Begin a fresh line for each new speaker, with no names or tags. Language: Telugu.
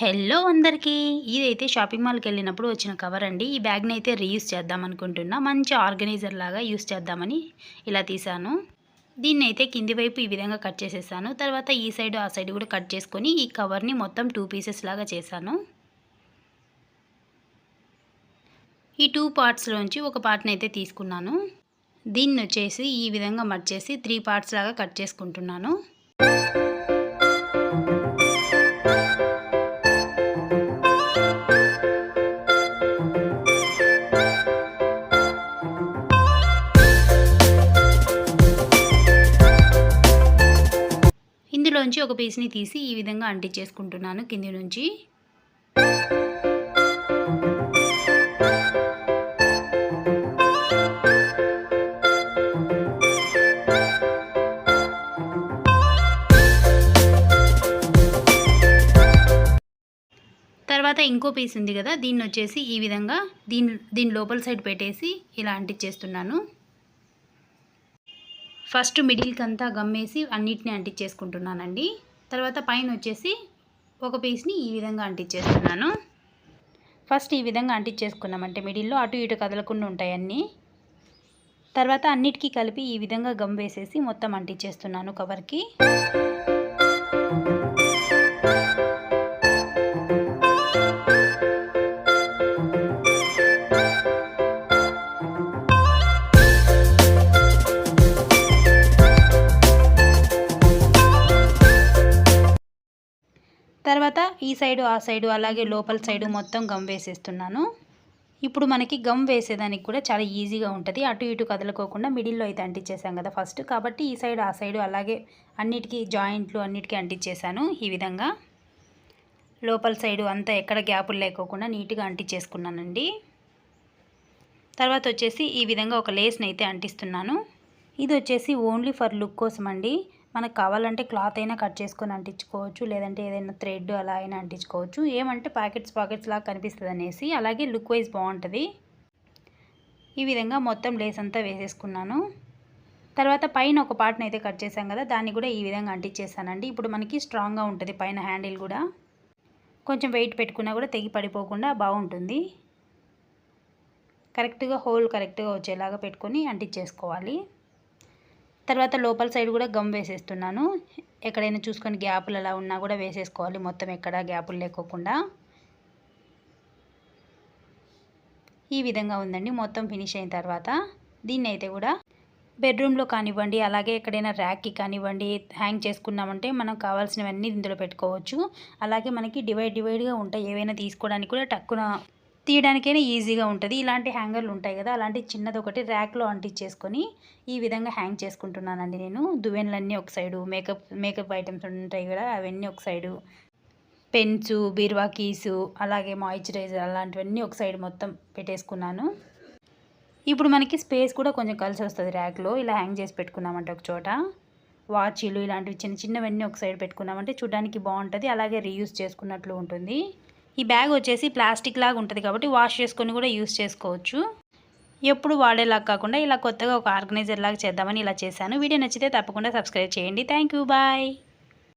హలో అందరికీ. ఇదైతే షాపింగ్ మాల్కి వెళ్ళినప్పుడు వచ్చిన కవర్ అండి. ఈ బ్యాగ్ని అయితే రీయూస్ చేద్దాం అనుకుంటున్నా. మంచి ఆర్గనైజర్ లాగా యూస్ చేద్దామని ఇలా తీసాను. దీన్ని అయితే కింది వైపు ఈ విధంగా కట్ చేసేసాను. తర్వాత ఈ సైడ్ ఆ సైడ్ కూడా కట్ చేసుకొని ఈ కవర్ని మొత్తం టూ పీసెస్ లాగా చేశాను. ఈ టూ పార్ట్స్లోంచి ఒక పార్ట్ని అయితే తీసుకున్నాను. దీన్ని వచ్చేసి ఈ విధంగా మర్చేసి త్రీ పార్ట్స్ లాగా కట్ చేసుకుంటున్నాను. ఇందులోంచి ఒక పీస్ని తీసి ఈ విధంగా అంటించేసుకుంటున్నాను కింది నుంచి. తర్వాత ఇంకో పీస్ ఉంది కదా దీన్ని వచ్చేసి ఈ విధంగా దీని దీని లోపల సైడ్ పెట్టేసి ఇలా అంటించేస్తున్నాను. ఫస్ట్ మిడిల్కి అంతా గమ్మేసి అన్నిటిని అంటించేసుకుంటున్నానండి. తర్వాత పైన వచ్చేసి ఒక పీస్ని ఈ విధంగా అంటించేస్తున్నాను. ఫస్ట్ ఈ విధంగా అంటించేసుకున్నామంటే మిడిల్లో అటు ఇటు కదలకుండా ఉంటాయి అన్నీ. తర్వాత అన్నిటికీ కలిపి ఈ విధంగా గమ్ వేసేసి మొత్తం అంటించేస్తున్నాను కవర్కి. తర్వాత ఈ సైడు ఆ సైడు అలాగే లోపల సైడు మొత్తం గమ్ వేసేస్తున్నాను. ఇప్పుడు మనకి గమ్ వేసేదానికి కూడా చాలా ఈజీగా ఉంటుంది. అటు ఇటు కదలకోకుండా మిడిల్లో అయితే అంటించేసాం కదా ఫస్ట్. కాబట్టి ఈ సైడ్ ఆ సైడు అలాగే అన్నిటికీ జాయింట్లు అన్నిటికీ అంటించేసాను ఈ విధంగా. లోపల సైడు అంతా ఎక్కడ గ్యాపులు లేకోకుండా నీట్గా అంటించేసుకున్నానండి. తర్వాత వచ్చేసి ఈ విధంగా ఒక లేస్ని అయితే అంటిస్తున్నాను. ఇది వచ్చేసి ఓన్లీ ఫర్ లుక్ కోసం అండి మనకు కావాలంటే క్లాత్ అయినా కట్ చేసుకొని అంటించుకోవచ్చు లేదంటే ఏదైనా థ్రెడ్ అలా అయినా అంటించుకోవచ్చు. ఏమంటే ప్యాకెట్స్ పాకెట్స్ లాగా కనిపిస్తుంది అనేసి అలాగే లుక్ వైజ్ బాగుంటుంది. ఈ విధంగా మొత్తం లేస్ అంతా వేసేసుకున్నాను. తర్వాత పైన ఒక పార్ట్ని అయితే కట్ చేశాం కదా దాన్ని కూడా ఈ విధంగా అంటించేసానండి. ఇప్పుడు మనకి స్ట్రాంగ్గా ఉంటుంది పైన హ్యాండిల్ కూడా. కొంచెం వెయిట్ పెట్టుకున్నా కూడా తెగి పడిపోకుండా బాగుంటుంది. కరెక్ట్గా హోల్ కరెక్ట్గా వచ్చేలాగా పెట్టుకొని అంటించేసుకోవాలి. తర్వాత లోపల సైడ్ కూడా గమ్ వేసేస్తున్నాను. ఎక్కడైనా చూసుకొని గ్యాపులు అలా ఉన్నా కూడా వేసేసుకోవాలి. మొత్తం ఎక్కడ గ్యాపులు లేకోకుండా. ఈ విధంగా ఉందండి. మొత్తం ఫినిష్ అయిన తర్వాత దీన్ని అయితే కూడా బెడ్రూమ్లో కానివ్వండి అలాగే ఎక్కడైనా ర్యాక్కి కానివ్వండి హ్యాంగ్ చేసుకున్నామంటే మనం కావాల్సినవన్నీ ఇందులో పెట్టుకోవచ్చు. అలాగే మనకి డివైడ్ డివైడ్గా ఉంటాయి. ఏవైనా తీసుకోవడానికి కూడా టక్కున తీయడానికైనా ఈజీగా ఉంటుంది. ఇలాంటి హ్యాంగర్లు ఉంటాయి కదా అలాంటి చిన్నది ఒకటి ర్యాక్లో అంటించేసుకొని ఈ విధంగా హ్యాంగ్ చేసుకుంటున్నానండి నేను. దువ్వెనలన్నీ ఒక సైడు మేకప్ మేకప్ ఐటమ్స్ ఉంటాయి కదా అవన్నీ ఒక సైడు. పెన్స్ బీర్వా కీసు అలాగే మాయిశ్చరైజర్ అలాంటివన్నీ ఒక సైడ్ మొత్తం పెట్టేసుకున్నాను. ఇప్పుడు మనకి స్పేస్ కూడా కొంచెం కలిసి వస్తుంది ర్యాక్లో. ఇలా హ్యాంగ్ చేసి పెట్టుకున్నామంటే ఒక చోట. వాచీలు ఇలాంటివి చిన్న చిన్నవన్నీ ఒక సైడ్ పెట్టుకున్నామంటే చూడడానికి బాగుంటుంది. అలాగే రీయూస్ చేసుకున్నట్లు ఉంటుంది. ఈ బ్యాగ్ వచ్చేసి ప్లాస్టిక్ లాగా ఉంటుంది కాబట్టి వాష్ చేసుకొని కూడా యూస్ చేసుకోవచ్చు. ఎప్పుడు వాడేలాగా కాకుండా ఇలా కొత్తగా ఒక ఆర్గనైజర్ లాగా చేద్దామని ఇలా చేశాను. వీడియో నచ్చితే తప్పకుండా సబ్స్క్రైబ్ చేయండి. Thank bye.